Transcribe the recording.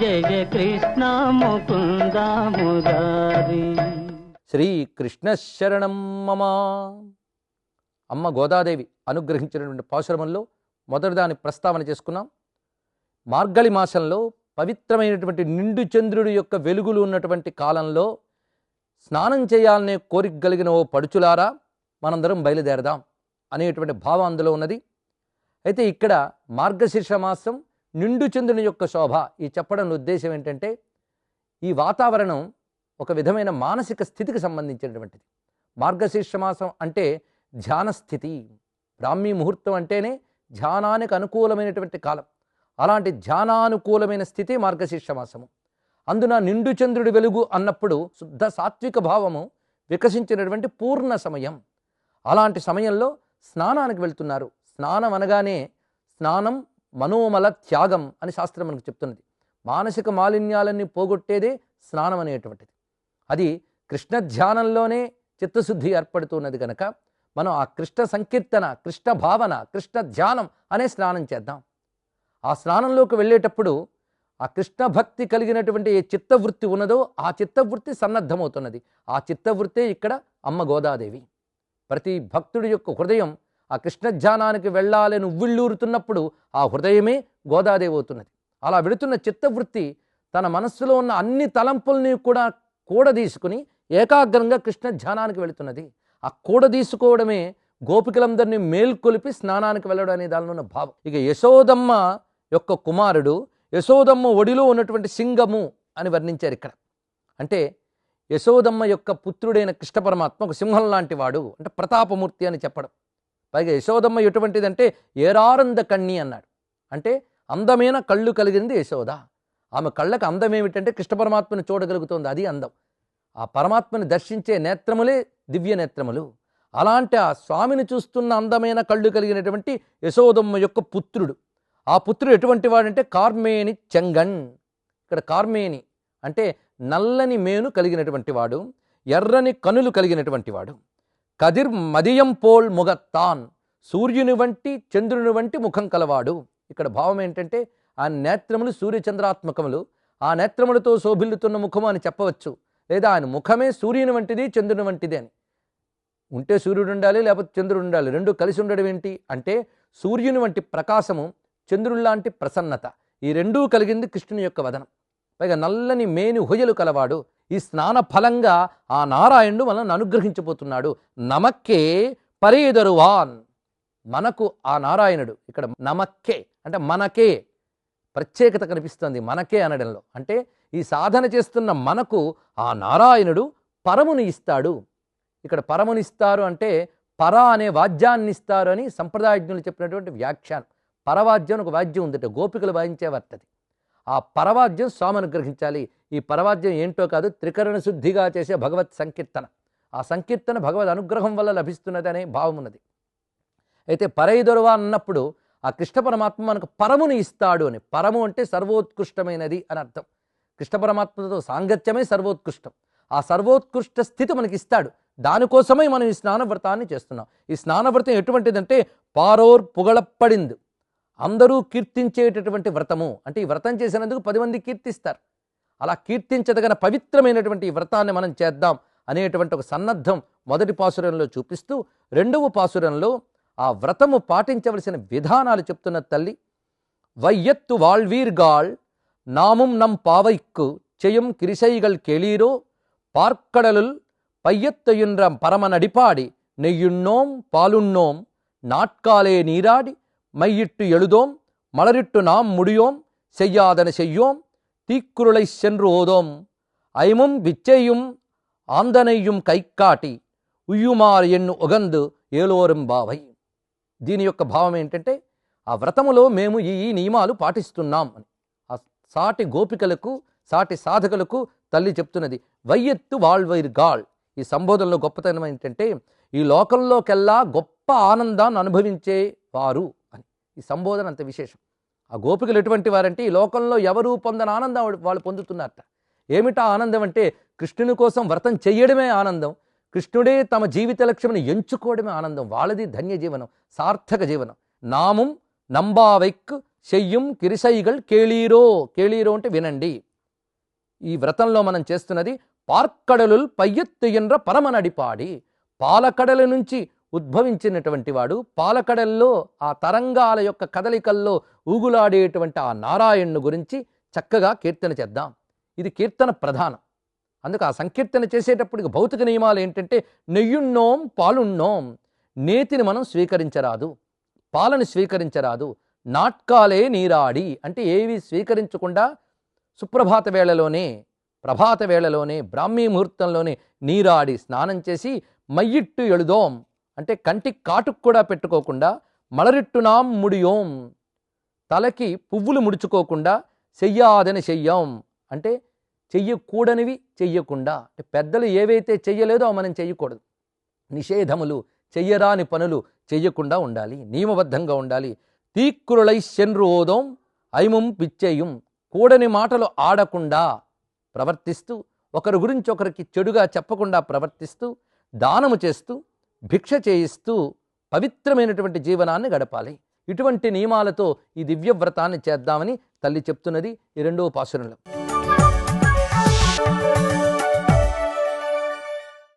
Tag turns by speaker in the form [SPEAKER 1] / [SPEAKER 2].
[SPEAKER 1] జయ కృష్ణ ముకుంద మురారి.
[SPEAKER 2] శ్రీకృష్ణ శరణం మమ. అమ్మ గోదాదేవి అనుగ్రహించినటువంటి పాశురమంలో మొదటిదాని ప్రస్తావన చేసుకున్నాం. మార్గళి మాసంలో పవిత్రమైనటువంటి నిండు చంద్రుడి యొక్క వెలుగులు ఉన్నటువంటి కాలంలో స్నానం చేయాలనే కోరిక కలిగిన ఓ పడుచులారా మనందరం బయలుదేరదాం అనేటువంటి భావం అందులో ఉన్నది. అయితే ఇక్కడ మార్గశీర్ష మాసం నిండు చంద్రుని యొక్క శోభ ఈ చెప్పడం ఉద్దేశం ఏంటంటే ఈ వాతావరణం ఒక విధమైన మానసిక స్థితికి సంబంధించినటువంటిది. మార్గశీర్ష మాసం అంటే ధ్యాన స్థితి. బ్రాహ్మీ ముహూర్తం అంటేనే ధ్యానానికి అనుకూలమైనటువంటి కాలం. అలాంటి ధ్యానానుకూలమైన స్థితి మార్గశీర్ష మాసము అందున నిండు చంద్రుడి వెలుగు అన్నప్పుడు శుద్ధ సాత్విక భావము వికసించినటువంటి పూర్ణ సమయం. అలాంటి సమయంలో స్నానానికి వెళ్తున్నారు. స్నానం అనగానే స్నానం మనోమల త్యాగం అని శాస్త్రం మనకు చెప్తున్నది. మానసిక మాలిన్యాలన్నీ పోగొట్టేదే స్నానం అనేటువంటిది. అది కృష్ణ ధ్యానంలోనే చిత్తశుద్ధి ఏర్పడుతున్నది కనుక మనం ఆ కృష్ణ సంకీర్తన కృష్ణ భావన కృష్ణ ధ్యానం అనే స్నానం చేద్దాం. ఆ స్నానంలోకి వెళ్ళేటప్పుడు ఆ కృష్ణ భక్తి కలిగినటువంటి ఏ చిత్తవృత్తి ఉన్నదో ఆ చిత్తవృత్తి సన్నద్ధమవుతున్నది. ఆ చిత్తవృత్తే ఇక్కడ అమ్మ గోదాదేవి. ప్రతి భక్తుడి యొక్క హృదయం ఆ కృష్ణ ధ్యానానికి వెళ్ళాలని నువ్విళ్ళూరుతున్నప్పుడు ఆ హృదయమే గోదాదేవి అవుతున్నది అలా వెళుతున్న చిత్తవృత్తి తన మనస్సులో ఉన్న అన్ని తలంపుల్ని కూడా కూడదీసుకుని ఏకాగ్రంగా కృష్ణ ధ్యానానికి వెళుతున్నది. ఆ కూడదీసుకోవడమే గోపికలందరినీ మేల్కొలిపి స్నానానికి వెళ్ళడం అనే దానిలో ఉన్న భావం. ఇక యశోదమ్మ యొక్క కుమారుడు యశోదమ్మ ఒడిలో ఉన్నటువంటి సింగము అని వర్ణించారు ఇక్కడ. అంటే యశోదమ్మ యొక్క పుత్రుడైన కృష్ణ పరమాత్మ ఒక సింహం లాంటి వాడు అంటే ప్రతాపమూర్తి అని చెప్పడం. పైగా యశోదమ్మ ఎటువంటిదంటే ఏరారంద కన్ని అన్నాడు. అంటే అందమైన కళ్ళు కలిగింది యశోద. ఆమె కళ్ళకు అందం ఏమిటంటే కృష్ణ పరమాత్మను చూడగలుగుతోంది అది అందం. ఆ పరమాత్మని దర్శించే నేత్రములే దివ్య నేత్రములు. అలాంటి ఆ స్వామిని చూస్తున్న అందమైన కళ్ళు కలిగినటువంటి యశోదమ్మ యొక్క పుత్రుడు. ఆ పుత్రుడు ఎటువంటి వాడంటే కార్మేని చెంగన్. ఇక్కడ కార్మేని అంటే నల్లని మేను కలిగినటువంటి వాడు ఎర్రని కనులు కలిగినటువంటి వాడు. కదిర్ మదియం పోల్ ముగత్తాన్ సూర్యుని వంటి చంద్రుని వంటి ముఖం కలవాడు. ఇక్కడ భావం ఏంటంటే ఆ నేత్రములు సూర్యచంద్రాత్మకములు. ఆ నేత్రములతో శోభిల్లుతున్న ముఖము అని చెప్పవచ్చు. లేదా ఆయన ముఖమే సూర్యుని వంటిది చంద్రుని వంటిది అని. ఉంటే సూర్యుడు ఉండాలి లేకపోతే చంద్రుడు ఉండాలి. రెండు కలిసి ఉండడం ఏంటి? అంటే సూర్యుని వంటి ప్రకాశము చంద్రుని లాంటి ప్రసన్నత. ఈ రెండూ కలిగింది కృష్ణుని యొక్క వదనం. పైగా నల్లని మేని హుయలు కలవాడు. ఈ స్నాన ఫలంగా ఆ నారాయణుడు మనల్ని అనుగ్రహించబోతున్నాడు. నమక్కే పరేదరువాన్. మనకు ఆ నారాయణుడు ఇక్కడ నమక్కే అంటే మనకే ప్రత్యేకత కనిపిస్తుంది. మనకే అనడంలో. అంటే ఈ సాధన చేస్తున్న మనకు ఆ నారాయణుడు పరముని ఇస్తాడు. ఇక్కడ పరముని ఇస్తారు అంటే పర అనే వాద్యాన్ని ఇస్తారు అని సంప్రదాయజ్ఞులు చెప్పినటువంటి వ్యాఖ్యానం. పరవాద్యం ఒక వాద్యం ఉందట. గోపికలు వాయించే వర్తది. ఆ పరవాద్యం స్వామి అనుగ్రహించాలి. ఈ పరవాద్యం ఏంటో కాదు త్రికరణ శుద్ధిగా చేసే భగవత్ సంకీర్తన. ఆ సంకీర్తన భగవద్ అనుగ్రహం వల్ల లభిస్తున్నది అనే భావం ఉన్నది అయితే పరైదొరవ అన్నప్పుడు ఆ కృష్ణ పరమాత్మ మనకు పరముని ఇస్తాడు అని. పరము అంటే సర్వోత్కృష్టమైనది అని అర్థం. కృష్ణ పరమాత్మతో సాంగత్యమే సర్వోత్కృష్టం. ఆ సర్వోత్కృష్ట స్థితి మనకి ఇస్తాడు. దానికోసమే మనం ఈ స్నానవ్రతాన్ని చేస్తున్నాం. ఈ స్నాన వ్రతం ఎటువంటిదంటే పారోర్ పుగళప్పడింది. అందరూ కీర్తించేటటువంటి వ్రతము. అంటే ఈ వ్రతం చేసినందుకు పది మంది కీర్తిస్తారు. అలా కీర్తించదగిన పవిత్రమైనటువంటి ఈ వ్రతాన్ని మనం చేద్దాం అనేటువంటి ఒక సన్నద్ధం మొదటి పాసురంలో చూపిస్తూ రెండవ పాసురంలో ఆ వ్రతము పాటించవలసిన విధానాలు చెప్తున్న తల్లి వైయత్తు వాళ్వీర్గాళ్ నాముం నం పావైక్కు చెయ్యం కిరిసైగల్ కెళీరో பார்க்கடலுள் பையத்தையுன்ற பரமனடிப்பாடி நெய்யுண்ணோம் பாலுண்ணோம் நாட்காலே நீராடி மையிட்டு எழுதோம் மலரிட்டு நாம் முடியோம் செய்யாதன செய்யோம் தீக்குருளை சென்று ஓதோம் ஐமும் விச்சையும் ఆందనయ్యం కైకాటి ఉయ్యుమార్ ఎన్ను ఒగందు ఏలోరం బావై దీని యొక్క భావం ఏంటంటే ఆ వ్రతములో మేము ఈ ఈ నియమాలు పాటిస్తున్నాం అని ఆ సాటి గోపికలకు సాటి సాధకులకు తల్లి చెప్తున్నది వయ్యెత్తు వాళ్వైర్ గాళ్ ఈ సంబోధనలో గొప్పతనం ఏంటంటే ఈ లోకంలోకెల్లా గొప్ప ఆనందాన్ని అనుభవించే వారు అని ఈ సంబోధన అంత విశేషం ఆ గోపికలు ఎటువంటి వారంటే ఈ లోకంలో ఎవరు పొందని ఆనందం వాళ్ళు- పొందుతున్నారట. ఏమిటా ఆనందం అంటే కృష్ణుని కోసం వ్రతం చేయడమే ఆనందం కృష్ణుడే తమ జీవిత లక్ష్యమును ఎంచుకోవడమే ఆనందం వాళ్ళది ధన్య జీవనం సార్థక జీవనం. నామం నంబావైక్ చెయ్యం కిరిసైగల్ కేళీరో. కేళీరో అంటే వినండి. ఈ వ్రతంలో మనం చేస్తున్నది పార్కడలుల్ పయ్యెత్తుయన్ర పరమనడిపాడి. పాలకడల నుంచి ఉద్భవించినటువంటి వాడు పాలకడల్లో ఆ తరంగాల యొక్క కదలికల్లో ఊగులాడేటువంటి ఆ నారాయణ్ను గురించి చక్కగా కీర్తన చేద్దాం. ఇది కీర్తన ప్రధానం. అందుకు ఆ సంకీర్తన చేసేటప్పటికి భౌతిక నియమాలు ఏంటంటే నెయ్యున్నోం పాలున్నోం నేతిని మనం స్వీకరించరాదు పాలను స్వీకరించరాదు నాట్కాలే నీరాడి అంటే ఏవి స్వీకరించకుండా సుప్రభాత వేళలోనే ప్రభాత వేళలోనే బ్రాహ్మీ ముహూర్తంలోనే నీరాడి స్నానం చేసి మయ్యిట్టు ఎళుదోం అంటే కంటికి కాటుకు కూడా పెట్టుకోకుండా మలరిట్టునాం ముడియోం. తలకి పువ్వులు ముడుచుకోకుండా చెయ్యాదని చెయ్యం. అంటే చెయ్యకూడనివి చెయ్యకుండా. అంటే పెద్దలు ఏవైతే చెయ్యలేదో మనం చెయ్యకూడదు. నిషేధములు చెయ్యరాని పనులు చెయ్యకుండా ఉండాలి. నియమబద్ధంగా ఉండాలి. తీక్కురులై శన్రోదం ఐమం పిచ్చేయం. కూడని మాటలు ఆడకుండా ప్రవర్తిస్తూ ఒకరి గురించి ఒకరికి చెడుగా చెప్పకుండా ప్రవర్తిస్తూ దానము చేస్తూ భిక్ష చేయిస్తూ పవిత్రమైనటువంటి జీవనాన్ని గడపాలి. ఇటువంటి నియమాలతో ఈ దివ్య వ్రతాన్ని చేద్దామని తల్లి చెప్తున్నది ఈ రెండవ పాసురంలో